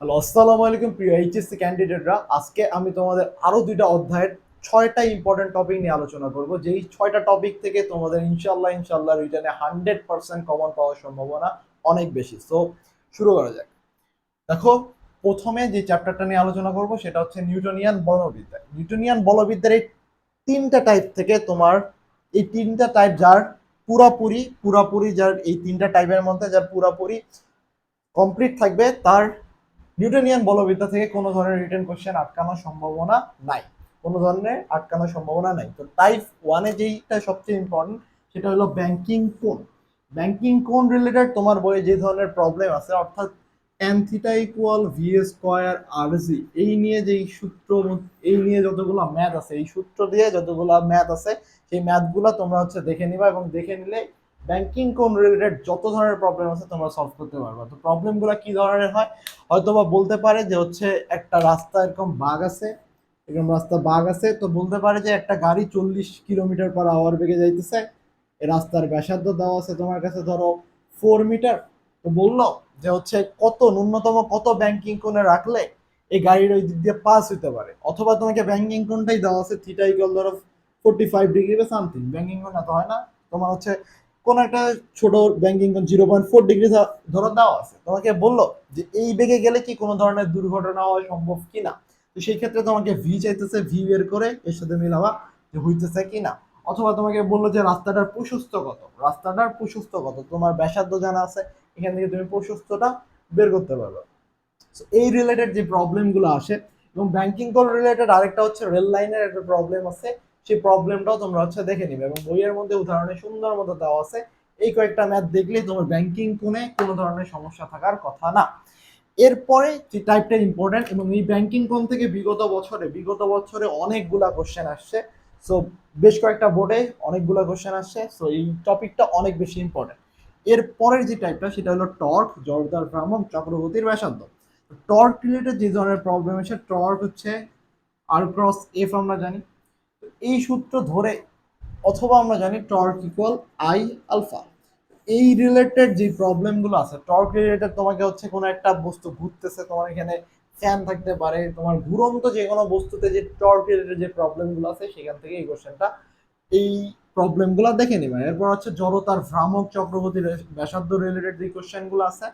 Hello, আসসালামু আলাইকুম প্রিয় এইচএসসি ক্যান্ডিডেটরা আজকে আমি তোমাদের আরও দুইটা অধ্যায়ের ছয়টা ইম্পর্টেন্ট টপিক নিয়ে আলোচনা করব। যেই ছয়টা টপিক থেকে তোমাদের ইনশাল্লাহ ইনশাল্লাহ রিটার্নে হান্ড্রেড পার্সেন্ট কমন পাওয়ার সম্ভাবনা অনেক বেশি। সো শুরু করা যাক। দেখো, প্রথমে যে চ্যাপ্টারটা নিয়ে আলোচনা করব সেটা হচ্ছে নিউটনিয়ান বলবিদ্যা। নিউটনিয়ান বলবিদ্যার এই তিনটা টাইপ থেকে তোমার এই তিনটা টাইপ যার পুরাপুরি পুরাপুরি যার এই তিনটা টাইপের মধ্যে যার পুরাপুরি কমপ্লিট থাকবে, তার নিউটনিয়ান বলবিদ্যা থেকে কোনো ধরনের রিটার্ন কোশ্চেন আটকানোর সম্ভাবনা নাই। কোনো ধরনের আটকানোর সম্ভাবনা নাই। তো টাইপ ওয়ানে যেইটা সবচেয়ে ইম্পর্টেন্ট সেটা হলো ব্যাংকিং কোন ব্যাংকিং কোন রিলেটেড তোমার বইয়ে যে ধরনের প্রবলেম আছে, অর্থাৎ N theta equal V square R G এই নিয়ে যেই সূত্র, এই নিয়ে যতগুলো ম্যাথ আছে, এই সূত্র দিয়ে যতগুলো ম্যাথ আছে, সেই ম্যাথগুলো তোমরা হচ্ছে দেখে নিবা এবং দেখে নিলে ব্যাংকিং কোন রিলেটেড যত ধরনের প্রবলেম আছে তোমরা সলভ করতে পারবে। তো প্রবলেমগুলো কি ধরনের হয়? হয়তো বা বলতে পারে যে হচ্ছে একটা রাস্তা এরকম বাঘ আছে, এরকম রাস্তা বাঘ আছে, তো বলতে পারে যে একটা গাড়ি চল্লিশ কিলোমিটার পার আওয়ার বেগে যাইতেছে রাস্তার ব্যাসার্ধ দেওয়া আছে তোমার কাছে ধরো ফোর মিটার তো বলল যে হচ্ছে কত ন্যূনতম কত ব্যাংকিং কোণে রাখলে এই গাড়ির ওই দিক দিয়ে পাস হইতে পারে? অথবা তোমাকে ব্যাংকিং কোণটাই দেওয়া আছে থিটা ইকুয়াল ধরো ফোর্টি ফাইভ ডিগ্রি বা সামথিং ব্যাংকিং কোণ এত হয় না। তোমার হচ্ছে কোন একটা ছোট banking zero point four degree ধরো দেওয়া আছে। তোমাকে বলল যে এই বেগে গেলে কি কোনো ধরনের দুর্ঘটনা হওয়া সম্ভব কিনা? তো সেই ক্ষেত্রে তোমাকে ভি চাইতেছে ভি বের করে এর সাথে মিলাবা যে হইতেছে কিনা। অথবা তোমাকে বলল যে রাস্তাটার প্রশস্ত কত রাস্তাটার প্রশস্ত কত তোমার ব্যাসার্ধ জানা আছে, এখান থেকে তুমি প্রশস্তটা বের করতে পারবে। এই রিলেটেড যে প্রবলেমগুলো আসে, এবং ব্যাংকিং কল রিলেটেড আরেকটা হচ্ছে রেল লাইনের একটা প্রবলেম আছে সেই প্রবলেমটাও তোমরা হচ্ছে দেখে নিবে এবং বইয়ের মধ্যে উদাহরণে সুন্দর মতো দেওয়া আছে। এই কয়েকটা ম্যাথ দেখলেই তোমার ব্যাংকিং কোণে কোনো ধরনের সমস্যা থাকার কথা না। এরপরে যে টাইপটা ইম্পর্টেন্ট এবং এই ব্যাংকিং কোণ থেকে বিগত বছরে বিগত বছরে অনেকগুলা কোশ্চেন আসছে। সো বেশ কয়েকটা বোর্ডে অনেকগুলা কোশ্চেন আসছে। সো এই টপিকটা অনেক বেশি ইম্পর্টেন্ট এর পরের যে টাইপটা সেটা হলো টর্ক জড়তার ভ্রামক, চক্রবর্তীর ব্যাসার্ধ। টর্ক রিলেটেড যে ধরনের প্রবলেম আছে টর্ক হচ্ছে আর ক্রস এফ আমরা জানি। এই সূত্র ধরে, অথবা আমরা জানি টর্ক ইকুয়াল আই আলফা এই রিলেটেড যে প্রবলেমগুলো আছে, টর্ক রিলেটেড তোমাকে হচ্ছে কোনো একটা বস্তু ঘুরতেছে, তোমার এখানে ফ্যান থাকতে পারে, তোমার ঘুরন্ত যে কোনো বস্তুতে যে টর্ক রিলেটেড যে প্রবলেমগুলো আছে, সেখান থেকে এই কোশ্চেনটা এই প্রবলেমগুলো দেখে নেবেন এরপর হচ্ছে জড়তার ভ্রামক চক্রবর্তী ব্যাসার্ধ রিলেটেড যে কোশ্চেনগুলো আছে,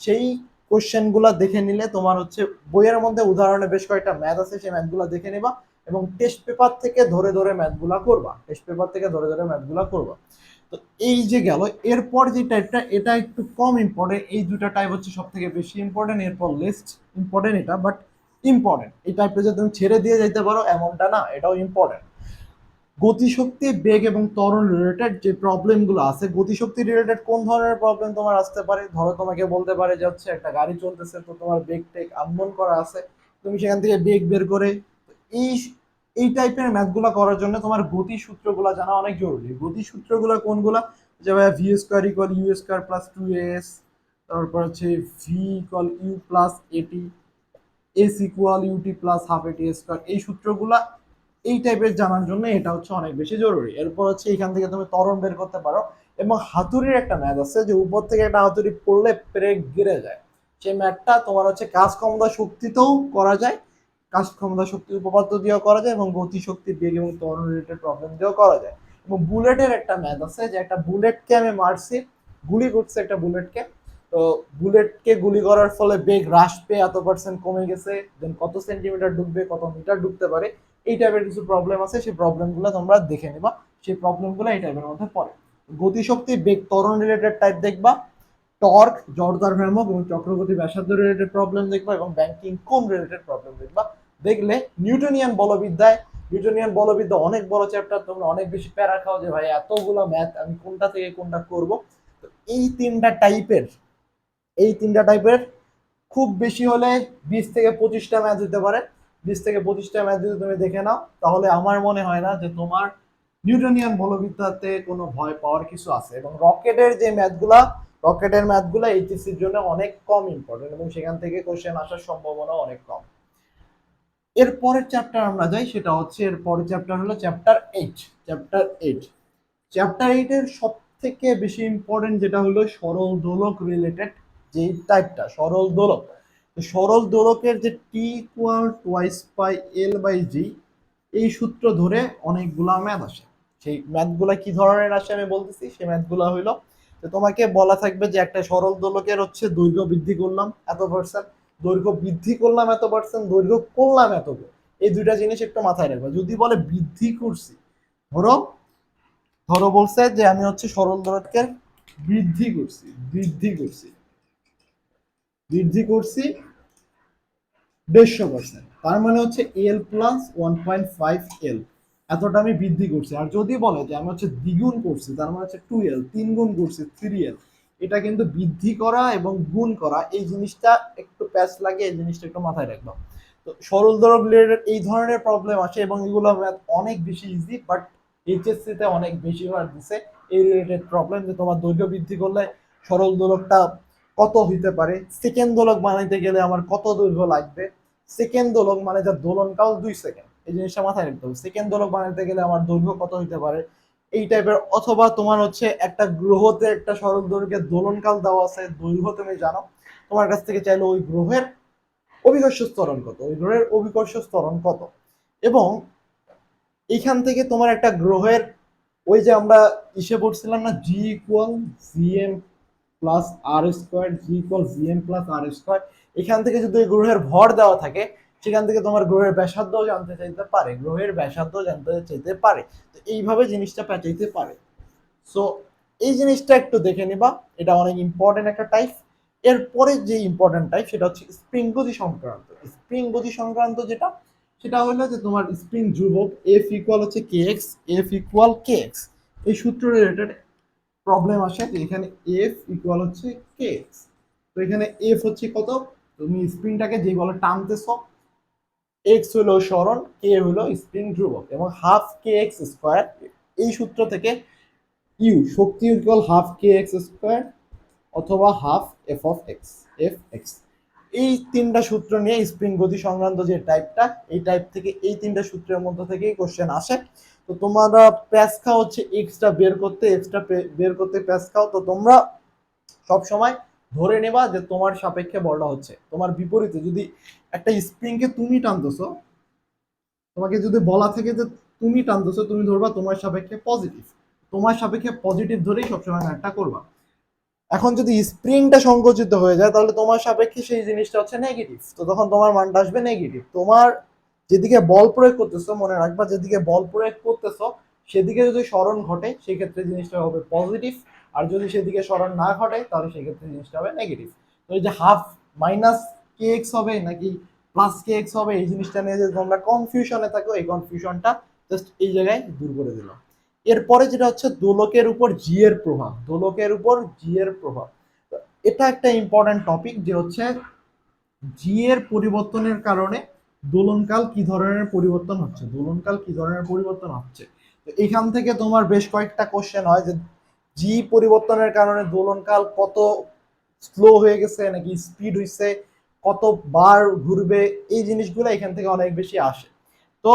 সেই কোশ্চেনগুলো দেখে নিলে তোমার হচ্ছে বইয়ের মধ্যে উদাহরণে বেশ কয়েকটা ম্যাথ আছে, সেই ম্যাথগুলো দেখে নেবা। এবং টেস্ট পেপার থেকে ধরে ধরে ম্যাথগুলো করবা। টেস্ট পেপার থেকে ধরে ধরে ম্যাথগুলো করবা। তো এই যে গেল, এরপর যে টাইপটা এটা একটু কম ইম্পর্টেন্ট এই দুটা টাইপ হচ্ছে সব থেকে বেশি ইম্পর্টেন্ট এরপর লেস্ট ইম্পর্টেন্ট এটা বাট ইম্পর্টেন্ট এই টাইপটা যে তুমি ছেড়ে দিয়ে যেতে পারো, এমনটা না, এটাও ইম্পর্টেন্ট গতিশক্তি, বেগ এবং ত্বরণ রিলেটেড যে প্রবলেমগুলো আছে, গতিশক্তি রিলেটেড কোন ধরনের প্রবলেম তোমার আসতে পারে? ধরো তোমাকে বলতে পারে যে হচ্ছে একটা গাড়ি চলতেছে, তো তোমার বেগ টেক আনমন করা আছে, তুমি সেখান থেকে বেগ বের করে এই এই টাইপের ম্যাথগুলো করার জন্য তোমার গতি সূত্রগুলো জানা অনেক জরুরি। গতি সূত্রগুলো কোনগুলো? যে ভাই V square equal U square plus two S তারপর হচ্ছে V equal U plus AT S equal UT plus half AT square এই সূত্রগুলা, এই টাইপের জানার জন্য এটা হচ্ছে অনেক বেশি জরুরি। এরপর হচ্ছে এখান থেকে তুমি ত্বরণ বের করতে পারো এবং হাতুড়ির একটা ম্যাথ আছে যে উপর থেকে একটা হাতুড়ি পড়লে ব্রেক গিরে যায়। সেই ম্যাথটা তোমার হচ্ছে কাজ ক্ষমতা শক্তিতেও করা যায় কাজ ক্ষমতা শক্তি উপপাদ্য দিয়েও করা যায় এবং গতি শক্তি, বেগ এবং ত্বরণ রিলেটেড প্রবলেম দিয়েও করা যায়। এবং বুলেটের একটা ম্যাথ আছে যে একটা বুলেটকে আমি মারছি, গুলি করছে একটা বুলেটকে তো বুলেটকে গুলি করার ফলে বেগ হ্রাস পেয়ে এত পার্সেন্ট কমে গেছে দেন কত সেন্টিমিটার ডুববে, কত মিটার ডুবতে পারে, এই টাইপের কিছু প্রবলেম আছে, সেই প্রবলেমগুলো তোমরা দেখে নিবা, সেই প্রবলেমগুলো এই টাইপের মধ্যে পড়ে। গতিশক্তি বেগ, ত্বরণ রিলেটেড টাইপ দেখবা, টর্ক, জড়তার ভ্রামক এবং চক্রবর্তী ব্যাসার্ধ রিলেটেড প্রবলেম দেখবা এবং ব্যাংকিং কোন রিলেটেড প্রবলেম দেখবা। দেখলে নিউটনিয়ান বলবিদ্যায়, নিউটনিয়ান বলবিদ্যা অনেক বড় চ্যাপ্টার তোমরা অনেক বেশি প্যারা খাও যে ভাই এতগুলো ম্যাথ আমি কোনটা থেকে কোনটা করব। তো এই তিনটা টাইপের এই তিনটা টাইপের খুব বেশি হলে বিশ থেকে পঁচিশটা ম্যাচ দিতে পারে। বিশ থেকে পঁচিশটা ম্যাচ যদি তুমি দেখে নাও, তাহলে আমার মনে হয় না যে তোমার নিউটনিয়ান বলবিদ্যাতে কোনো ভয় পাওয়ার কিছু আছে। এবং রকেটের যে ম্যাথগুলা রকেটের ম্যাথগুলো এইচএসসির জন্য অনেক কম ইম্পর্টেন্ট এবং সেখান থেকে কোশ্চেন আসার সম্ভাবনা অনেক কম। এর পরের চ্যাপ্টার আমরা যাই, সেটা হচ্ছে এর পরের চ্যাপ্টার হলো chapter eight chapter eight chapter এইটের সব থেকে বেশি ইম্পর্টেন্ট যেটা হলো সরল দোলক রিলেটেড যে টাইপটা সরল দোলক। সরল দোলকের যে T equal twice pi L by G এই সূত্র ধরে অনেকগুলা ম্যাথ আসে। সেই ম্যাথগুলা কি ধরনের আসে আমি বলতেছি, সেই ম্যাথগুলা হইল, তো তোমাকে বলা থাকবে যে একটা সরল দোলকের হচ্ছে দৈর্ঘ্য বৃদ্ধি করলাম, এত পার্সেন্ট দৈর্ঘ্য বৃদ্ধি করলাম এত পার্সেন্ট দৈর্ঘ্য করলাম এত এই দুইটা জিনিস একটু মাথায় রাখবে। যদি বলে বৃদ্ধি করছি, ধরো ধরো বলছে যে আমি হচ্ছে সরল দোলকের বৃদ্ধি করছি বৃদ্ধি করছি। বৃদ্ধি করছি দেড়শো পার্সেন্ট তার মানে হচ্ছে L plus one point five L এতটা আমি বৃদ্ধি করছি। আর যদি বলে যে আমি হচ্ছে দ্বিগুণ করছি, তার মানে হচ্ছে টু এল তিন গুণ করছি থ্রি এল এটা কিন্তু বৃদ্ধি করা এবং গুণ করা, এই জিনিসটা একটু প্যাচ লাগে এই জিনিসটা একটু মাথায় রাখবা। তো সরল দরব রিলেটেড এই ধরনের প্রবলেম আসে এবং এগুলো অনেক বেশি ইজি বাট এইচএসসি তে অনেক বেশি বার দিছে। এই রিলেটেড প্রবলেম যে তোমার দৈর্ঘ্য বৃদ্ধি করলে সরল দোলকটা কত হইতে পারে? সেকেন্ড দোলক বানাইতে গেলে আমার কত দৈর্ঘ্য লাগবে? সেকেন্ড দোলক মানে যার দোলনকাল দুই সেকেন্ড এই জিনিসটা মাথায় রাখতে হবে। সেকেন্ড দোলক বানাইতে গেলে আমার দৈর্ঘ্য কত হইতে পারে? এই টাইপের অথবা তোমার হচ্ছে একটা গ্রহতে একটা সরল দৈর্ঘ্যের দোলনকাল দেওয়া আছে, দৈর্ঘ্য তুমি জানো, তোমার কাছ থেকে চাইলে ওই গ্রহের অভিকর্ষ স্তরণ কত, ওই গ্রহের অভিকর্ষ স্তরণ কত। এবং এইখান থেকে তোমার একটা গ্রহের, ওই যে আমরা ইসে পড়ছিলাম না G equal G M plus R square G equal GM plus R square এখান থেকে যদি ওই গ্রহের ভর দেওয়া থাকে সেখান থেকে তোমার গ্রহের ব্যাসার্ধ জানতে চাইতে পারে, গ্রহের ব্যাসার্ধ জানতে চাইতে পারে। তো এইভাবে জিনিসটা পেঁচাইতে পারে। সো এই জিনিসটা একটু দেখে নিবা, এটা অনেক ইম্পর্টেন্ট একটা টাইপ এরপরে যে ইম্পর্টেন্ট টাইপ সেটা হচ্ছে স্প্রিং গতি সংক্রান্ত। স্প্রিং গতি সংক্রান্ত যেটা, সেটা হলো যে তোমার স্প্রিং ধ্রুবক এফ ইকুয়াল হচ্ছে K X F equal K X এই সূত্র রিলেটেড প্রবলেম আসে যে এখানে এফ ইকুয়াল হচ্ছে কে এক্স তো এখানে এফ হচ্ছে কত? তুমি স্প্রিংটাকে যেই বলে টানতেছ এক্স হলো সরণ কে হলো স্প্রিং ধ্রুবক এবং হাফ কে এক্স স্কোয়ার এই সূত্র থেকে ইউ শক্তি equal half K X square অথবা half F of X F X এই তিনটা সূত্র নিয়ে স্প্রিং গতি সংক্রান্ত যে টাইপটা এই টাইপ থেকে এই তিনটা সূত্রের মধ্যে থেকেই কোশ্চেন আসে। তো তোমরা প্যাস খাও হচ্ছে এক্সটা বের করতে এক্সটা বের করতে প্যাস খাও তো তোমরা সব সময় ধরে নেবা যে তোমার সাপেক্ষে বলটা হচ্ছে। তোমার বিপরীতে যদি একটা স্প্রিংকে তুমি টানতেছো, তোমাকে যদি বলা থাকে যে তুমি টানতেছো, তুমি ধরবা তোমার সাপেক্ষে পজিটিভ তোমার সাপেক্ষে পজিটিভ ধরেই সবসময় ম্যাথটা করবা। এখন যদি স্প্রিংটা সংকুচিত হয়ে যায়, তাহলে তোমার সাপেক্ষে সেই জিনিসটা হচ্ছে নেগেটিভ তো তখন তোমার মানটা আসবে নেগেটিভ তোমার যেদিকে বল প্রয়োগ করতেছো, মনে রাখবা, যেদিকে বল প্রয়োগ করতেছো, সেদিকে যদি স্মরণ ঘটে, সেক্ষেত্রে জিনিসটা হবে পজিটিভ আর যদি সেদিকে স্মরণ না ঘটে, তাহলে সেক্ষেত্রে জিনিসটা হবে নেগেটিভ তো এই যে হাফ মাইনাস কে এক্স হবে নাকি প্লাস কে এক্স হবে, এই জিনিসটা নিয়ে যে তোমরা কনফিউশনে থাকো, এই কনফিউশনটা জাস্ট এই জায়গায় দূর করে দিলাম এরপরে যেটা হচ্ছে দোলকের উপর জি এর প্রভাব, দোলকের উপর জি এর প্রভাব। এটা একটা ইম্পর্টেন্ট টপিক যে হচ্ছে জি এর পরিবর্তনের কারণে দোলনকাল কি ধরনের পরিবর্তন হচ্ছে, দোলনকাল কি ধরনের পরিবর্তন হচ্ছে। তো এখান থেকে তোমার বেশ কয়েকটা কোশ্চেন হয় যে জি পরিবর্তনের কারণে দোলনকাল কত স্লো হয়ে গেছে, নাকি স্পিড হয়েছে কত বার ঘুরবে, এই জিনিসগুলো এখান থেকে অনেক বেশি আসে। তো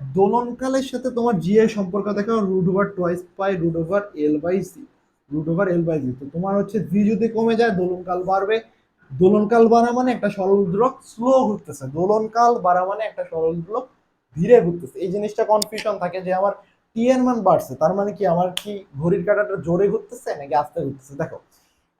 দোলনকালের সাথে তোমার জি এর সম্পর্ক দেখো root over twice pi root over L by C root over L by G তো তোমার হচ্ছে জি যদি কমে যায়, দোলনকাল বাড়বে। দোলনকাল বাড়া মানে একটা সরল দ্রক স্লো ঘুরতেছে। দোলনকাল বাড়া মানে একটা সরল দ্রক ধীরে ঘুরতেছে। এই জিনিসটা কনফিউশন থাকে যে আমার টি মান বাড়ছে, তার মানে কি আমার কি ঘড়ির কাঁটাটা জোরে ঘুরতেছে নাকি আস্তে ঘুরতেছে? দেখো,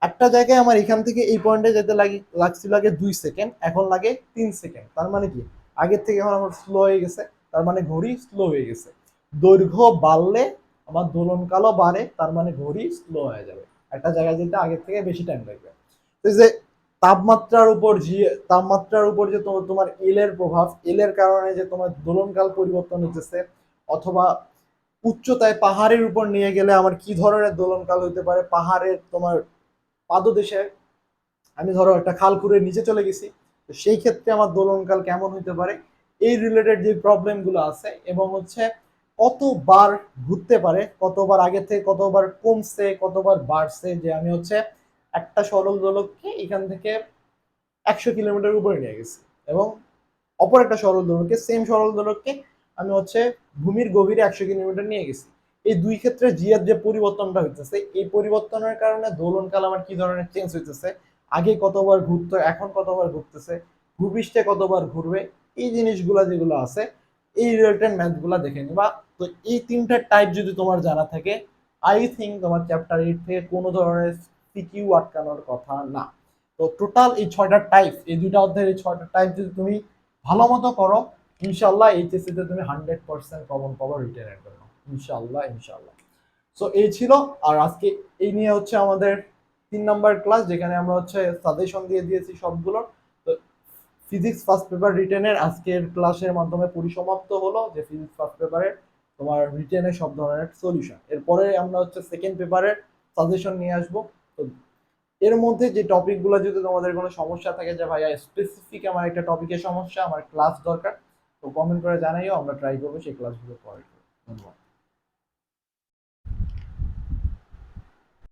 একটা জায়গায় আমার এখান থেকে এই পয়েন্টে যেতে লাগি লাগছিল আগে দুই সেকেন্ড এখন লাগে তিন সেকেন্ড তার মানে কি? আগের থেকে এখন আমার স্লো হয়ে গেছে, তার মানে ঘড়ি স্লো হয়ে গেছে। দৈর্ঘ্য বাড়লে আমার দোলনকালও বাড়ে, তার মানে ঘড়ি স্লো হয়ে যাবে। একটা জায়গায় যেতে আগের থেকে বেশি টাইম লাগবে। তো যে তাপমাত্রার উপর জি তাপমাত্রার উপর যে তোমার এলের প্রভাব এলের কারণে যে তোমার দোলনকাল পরিবর্তন হচ্ছে অথবা উচ্চতায় পাহাড়ের উপর নিয়ে গেলে আমার কি ধরনের দোলনকাল হইতে পারে? পাহাড়ের তোমার পাদদেশে আমি ধরো একটা খাল নিচে চলে গেছি, তো সেই ক্ষেত্রে আমার দোলনকাল কেমন হইতে পারে? এই রিলেটেড যে প্রবলেমগুলো আছে এবং হচ্ছে কতবার ঘুরতে পারে, কতবার আগে থেকে কতবার কমছে, কতবার বাড়ছে, যে আমি হচ্ছে একটা সরল দোলককে এখান থেকে একশো কিলোমিটার উপরে নিয়ে গেছি এবং অপর একটা সরল দোলককে সেম সরল দোলককে আমি হচ্ছে ভূমির গভীরে একশো কিলোমিটার নিয়ে গেছি। এই দুই ক্ষেত্রে জিয়ার যে পরিবর্তনটা হইতেছে, এই পরিবর্তনের কারণে দোলনকাল আমার কি ধরনের চেঞ্জ হইতেছে, আগে কতবার ঘুরতো, এখন কতবার ঘুরতেছে, ভূপৃষ্ঠে কতবার ঘুরবে, এই জিনিসগুলো যেগুলো আছে, এই রিলেটেড ম্যাথগুলো দেখে নিবা। তো এই তিনটা টাইপ যদি তোমার জানা থাকে আই থিঙ্ক তোমার চ্যাপ্টার এইট থেকে কোনো ধরনের সিকিউ আটকানোর কথা না। তো টোটাল এই ছয়টা টাইপ এই দুইটা অধ্যায়ের এই ছয়টা টাইপ যদি তুমি ভালো মতো করো ইনশাল্লাহ এইচএসসি তে তুমি হান্ড্রেড পার্সেন্ট কমন পাবো রিটার্নের জন্য। ইনশাল্লাহ ইনশাল্লাহ সো এই ছিল, আর আজকে এই নিয়ে হচ্ছে আমাদের তিন নাম্বার ক্লাস যেখানে আমরা হচ্ছে সাজেশন দিয়ে দিয়েছি সবগুলোর তো ফিজিক্স ফার্স্ট পেপার রিটেনের আজকের ক্লাসের মাধ্যমে পরিসমাপ্ত হলো, যে ফিজিক্স ফার্স্ট পেপারের তোমার রিটেনের সব ধরনের সলিউশন এরপরে আমরা হচ্ছে সেকেন্ড পেপারের সাজেশন নিয়ে আসব। তো, এর মধ্যে যে টপিকগুলো যদি তোমাদের কোনো সমস্যা থাকে, যে ভাইয়া স্পেসিফিক আমার একটা টপিকের সমস্যা, আমার ক্লাস দরকার তো কমেন্ট করে জানাইও আমরা ট্রাই করব সেই ক্লাসগুলো করার। ধন্যবাদ